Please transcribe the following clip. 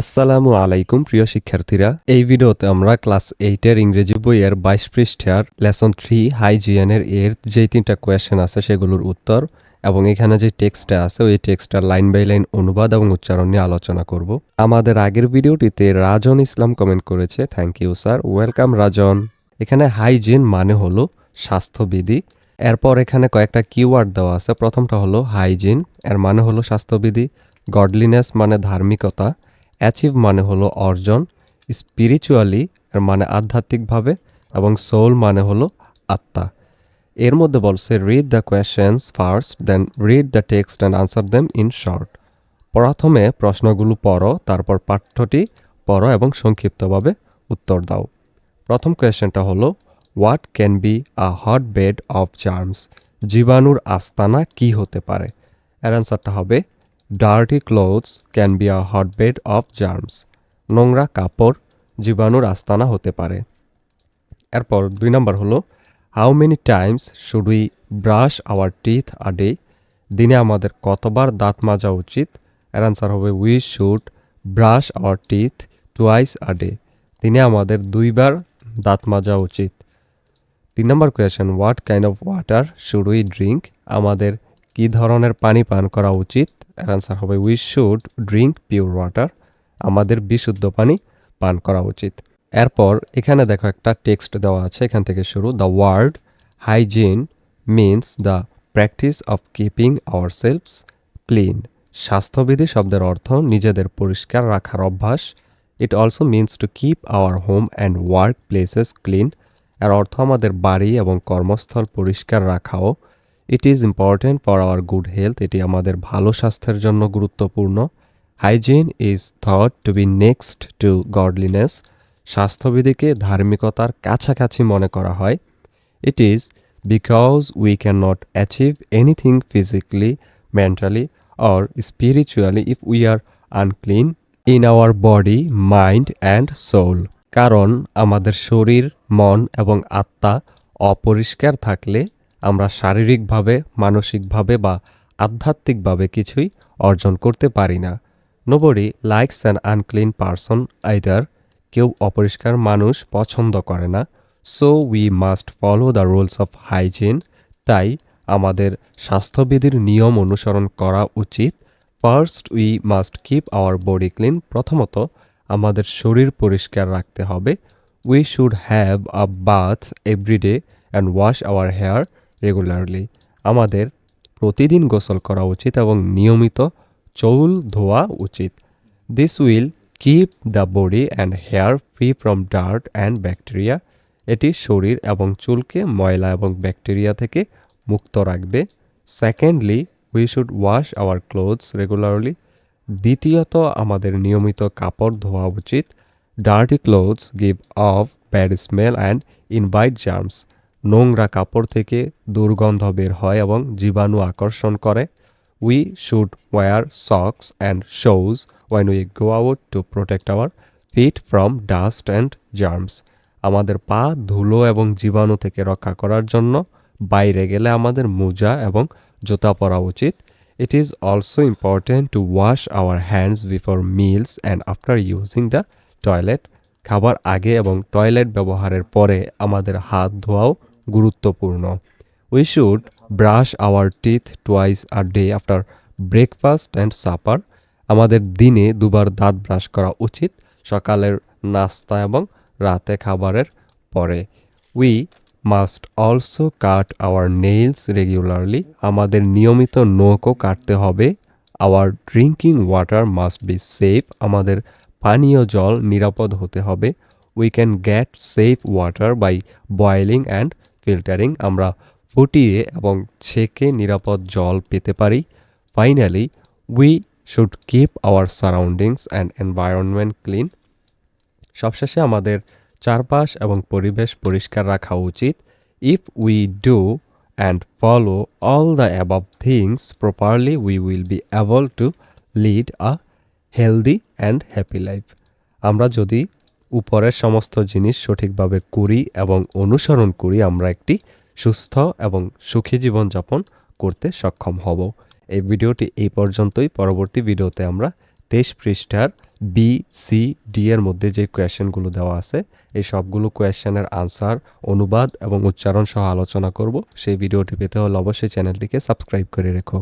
আসসালামু আলাইকুম, প্রিয় শিক্ষার্থীরা। এই ভিডিওতে আমরা ক্লাস এইটের ইংরেজি বইয়ের বাইশ পৃষ্ঠার লেসন থ্রি হাইজিয়ানের এর যেই তিনটা কোয়েশ্চেন আছে সেগুলোর উত্তর এবং এখানে যে টেক্সটটা আছে, ওই টেক্সটটার লাইন বাই লাইন অনুবাদ এবং উচ্চারণ নিয়ে আলোচনা করব। আমাদের আগের ভিডিওটিতে রাজন ইসলাম কমেন্ট করেছে, thank you sir, welcome Rajan. এখানে হাইজিন মানে হলো স্বাস্থ্যবিধি। এরপর এখানে কয়েকটা কিওয়ার্ড দেওয়া আছে, প্রথমটা হলো হাইজিন, এর মানে হলো স্বাস্থ্যবিধি। গডলিনেস মানে ধার্মিকতা। অ্যাচিভ মানে হলো অর্জন স্পিরিচুয়ালি এর মানে আধ্যাত্মিকভাবে এবং সোল মানে হলো আত্মা। এর মধ্যে বলছে read the questions first then read the text and answer them in short প্রথমে প্রশ্নগুলো পড়ো, তারপর পাঠ্যটি পড়ো এবং সংক্ষিপ্তভাবে উত্তর দাও। প্রথম কোয়েশ্চেনটা হলো what can be a hotbed of germs জীবাণুর আস্তানা কি হতে পারে? এর অ্যান্সারটা হবে dirty clothes can be a hotbed of germs নোংরা কাপড় জীবাণুর আস্তানা হতে পারে। এরপর দুই নম্বর হলো how many times should we brush our teeth a day দিনে আমাদের কতবার দাঁত মাজা উচিত? এর অ্যান্সার হবে we should brush our teeth twice a day দিনে আমাদের দুইবার দাঁত মাজা উচিত। তিন নম্বর question what kind of water should we drink আমাদের কী ধরনের পানি পান করা উচিত? এর অ্যান্সার হবে we should drink pure water আমাদের বিশুদ্ধ পানি পান করা উচিত। এরপর এখানে দেখো একটা টেক্সট দেওয়া আছে, এখান থেকে শুরু। The word hygiene means the practice of keeping our selfs clean স্বাস্থ্যবিধি শব্দের অর্থ নিজেদের পরিষ্কার রাখার অভ্যাস। It also means to keep our home and work places clean এর অর্থ আমাদের বাড়ি এবং কর্মস্থল পরিষ্কার রাখাও। It is important for our good health এটি আমাদের ভালো স্বাস্থ্যের জন্য গুরুত্বপূর্ণ। Hygiene is thought to be next to godliness স্বাস্থ্যবিধিকে ধার্মিকতার কাছাকাছি মনে করা হয়। It is because we can not achieve anything physically mentally or spiritually if we are unclean in our body mind and soul কারণ আমাদের শরীর, মন এবং আত্মা অপরিষ্কার থাকলে আমরা শারীরিকভাবে, মানসিকভাবে বা আধ্যাত্মিকভাবে কিছুই অর্জন করতে পারি না। Nobody likes an unclean person either কেউ অপরিষ্কার মানুষ পছন্দ করে না। So we must follow the rules of hygiene তাই আমাদের স্বাস্থ্যবিধির নিয়ম অনুসরণ করা উচিত। First we must keep our body clean প্রথমত আমাদের শরীর পরিষ্কার রাখতে হবে। We should have a bath everyday and wash our hair regularly আমাদের প্রতিদিন গোসল করা উচিত এবং নিয়মিত চৌল ধোয়া উচিত। This will keep the body and hair free from dirt and bacteria এটি শরীর এবং চুলকে ময়লা এবং ব্যাকটেরিয়া থেকে মুক্ত রাখবে। Secondly we should wash our clothes regularly দ্বিতীয়ত, আমাদের নিয়মিত কাপড় ধোয়া উচিত। Dirty clothes give off bad smell and invite germs নোংরা কাপড় থেকে দুর্গন্ধ বের হয় এবং জীবাণু আকর্ষণ করে। We should wear socks and shoes when we go out to protect our feet from dust and germs আমাদের পা ধুলো এবং জীবাণু থেকে রক্ষা করার জন্য বাইরে গেলে আমাদের মোজা এবং জুতা পরা উচিত। It is also important to wash our hands before meals and after using the toilet খাবার আগে এবং টয়লেট ব্যবহারের পরে আমাদের হাত ধোয়াও গুরুত্বপূর্ণ। We should brush our teeth twice a day after breakfast and supper আমাদের দিনে দুবার দাঁত ব্রাশ করা উচিত সকালের নাস্তা এবং রাতে খাবারের পরে। We must also cut our nails regularly আমাদের নিয়মিত নখও কাটতে হবে। Our drinking water must be safe আমাদের পানীয় জল নিরাপদ হতে হবে। We can get safe water by boiling and filtering আমরা ফুটিয়ে এবং ছেঁকে নিরাপদ জল পেতে পারি। Finally we should keep our surroundings and environment clean সবশেষে আমাদের চারপাশ এবং পরিবেশ পরিষ্কার রাখা উচিত। If we do and follow all the above things properly we will be able to lead a healthy and happy life আমরা যদি উপরের সমস্ত জিনিস সঠিকভাবে করি এবং অনুসরণ করি, আমরা একটি সুস্থ এবং সুখী জীবনযাপন করতে সক্ষম হব। এই ভিডিওটি এই পর্যন্তই। পরবর্তী ভিডিওতে আমরা তেইশ পৃষ্ঠার বি সি ডি এর মধ্যে যে কোয়েশ্চেনগুলো দেওয়া আছে, এই সবগুলো কোয়েশ্চেনের আনসার, অনুবাদ এবং উচ্চারণ সহ আলোচনা করব। সেই ভিডিওটি পেতে হলে অবশ্যই চ্যানেলটিকে সাবস্ক্রাইব করে রেখো।